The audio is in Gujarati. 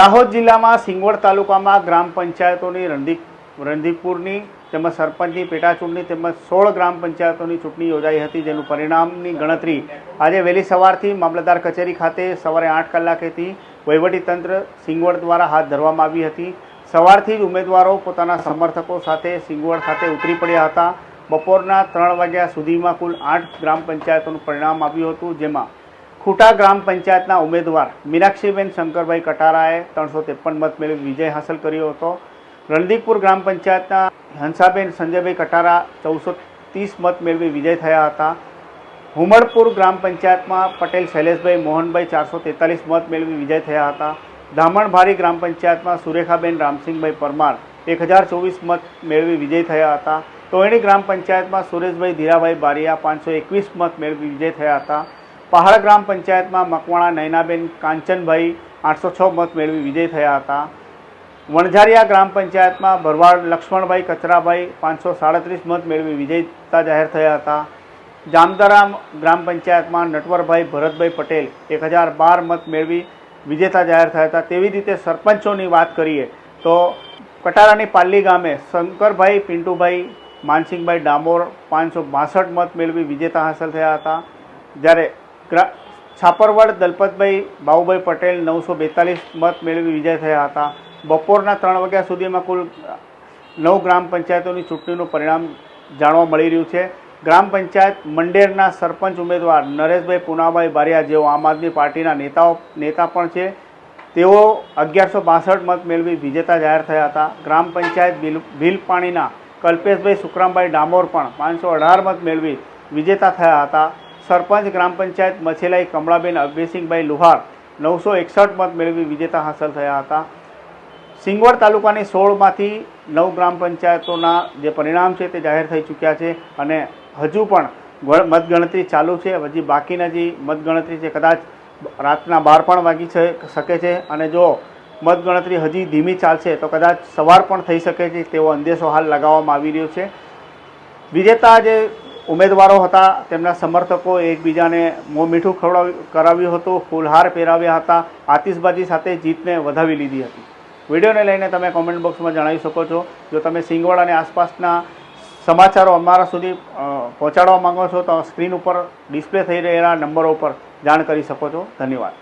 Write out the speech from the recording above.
દાહોદ જિલ્લામાં સિંગવડ તાલુકામાં ગ્રામ પંચાયતોની રણદીપ રણદીપપુરની તેમજ સરપંચની પેટાચૂંટણી તેમજ સોળ ગ્રામ પંચાયતોની ચૂંટણી યોજાઈ હતી, જેનું પરિણામની ગણતરી આજે વહેલી સવારથી મામલતદાર કચેરી ખાતે સવારે આઠ કલાકેથી વહીવટીતંત્ર સિંગવડ દ્વારા હાથ ધરવામાં આવી હતી. સવારથી જ ઉમેદવારો પોતાના સમર્થકો સાથે સિંગવડ ખાતે ઉતરી પડ્યા હતા. બપોરના ત્રણ વાગ્યા સુધીમાં કુલ આઠ ગ્રામ પંચાયતોનું પરિણામ આવ્યું હતું, જેમાં ખૂટા ગ્રામ પંચાયતના ઉમેદવાર મીનાક્ષીબેન શંકરભાઈ કટારાએ ત્રણસો ત્રેપન મત મેળવી વિજય હાંસલ કર્યો હતો. રણદીકપુર ગ્રામ પંચાયતના હંસાબેન સંજયભાઈ કટારા ચૌદસો ત્રીસ મત મેળવી વિજય થયા હતા. હુમડપુર ગ્રામ પંચાયતમાં પટેલ શૈલેષભાઈ મોહનભાઈ ચારસો તેતાલીસ મત મેળવી વિજય થયા હતા. ધામણભારી ગ્રામ પંચાયતમાં સુરેખાબેન રામસિંહભાઈ પરમાર એક હજાર ચોવીસ મત મેળવી વિજય થયા હતા. તોયણી ગ્રામ પંચાયતમાં સુરેશભાઈ ધીરાભાઈ બારિયા પાંચસો એકવીસ મત મેળવી વિજય થયા હતા. પહાડ ગ્રામ પંચાયતમાં મકવાણા, નયનાબેન, કાંચનભાઈ આઠસો છ મત મેળવી વિજય થયા હતા. વણઝારિયા ગ્રામ પંચાયતમાં ભરવાડ, લક્ષ્મણભાઈ, કચરાભાઈ પાંચસો સાડત્રીસ મત મેળવી વિજયતા જાહેર થયા હતા. જામદરા ગ્રામ પંચાયતમાં નટવરભાઈ, ભરતભાઈ પટેલ એક હજાર બાર મત મેળવી વિજેતા જાહેર થયા હતા. તેવી રીતે સરપંચોની વાત કરીએ તો કટારાની પાલ્લી ગામે શંકરભાઈ, પિન્ટુભાઈ, માનસિંહભાઈ ડામોર પાંચસો બાસઠ મત મેળવી વિજેતા હાંસલ થયા હતા. જ્યારે છાપરવડ દલપતભાઈ બાબુભાઈ પટેલ નવસો બેતાલીસ મત મેળવી વિજય થયા હતા. બપોરના ત્રણ વાગ્યા સુધીમાં કુલ નવ ગ્રામ પંચાયતોની ચૂંટણીનું પરિણામ જાણવા મળી રહ્યું છે. ગ્રામ પંચાયત મંડેરના સરપંચ ઉમેદવાર નરેશભાઈ પુનાભાઈ બારિયા જેઓ આમ આદમી પાર્ટીના નેતાઓ નેતા પણ છે. તેઓ અગિયારસો બાસઠ મત મેળવી વિજેતા જાહેર થયા હતા. ગ્રામ પંચાયત ભીલ ભીલપાણીના કલ્પેશભાઈ સુખરામભાઈ ડામોર પણ પાંચસો અઢાર મત મેળવી વિજેતા થયા હતા. સરપંચ ગ્રામ પંચાયત મછેલાઈ કમળાબેન અભયસિંહભાઈ લુહાર નવસો એકસઠ મત મેળવી વિજેતા હાંસલ થયા હતા. સિંગવડ તાલુકાની સોળમાંથી નવ ગ્રામ પંચાયતોના જે પરિણામ છે તે જાહેર થઈ ચૂક્યા છે અને હજુ પણ મતગણતરી ચાલુ છે. હજી બાકીના જે મતગણતરી છે કદાચ રાતના બાર પણ વાગી શકે છે અને જો મતગણતરી હજી ધીમી ચાલશે તો કદાચ સવાર પણ થઈ શકે છે તેવો અંદેશો હાલ લગાવવામાં આવી રહ્યો છે. વિજેતા જે ઉમેદવારો હતા, તેમના સમર્થકો એકબીજાને મોં મીઠું ખવડાવ્યું કરાવ્યું હતું, ફૂલહાર પહેરાવ્યા હતા, આતિશબાજી સાથે જીતને વધાવી લીધી હતી. વિડીયોને લઈને તમે કોમેન્ટ બોક્સમાં જણાવી શકો છો. જો તમે સિંગવડ અને આસપાસના સમાચારો અમારા સુધી પહોંચાડવા માંગો છો, તો સ્ક્રીન ઉપર ડિસ્પ્લે થઈ રહેલા નંબરો ઉપર જાણ કરી શકો છો. ધન્યવાદ.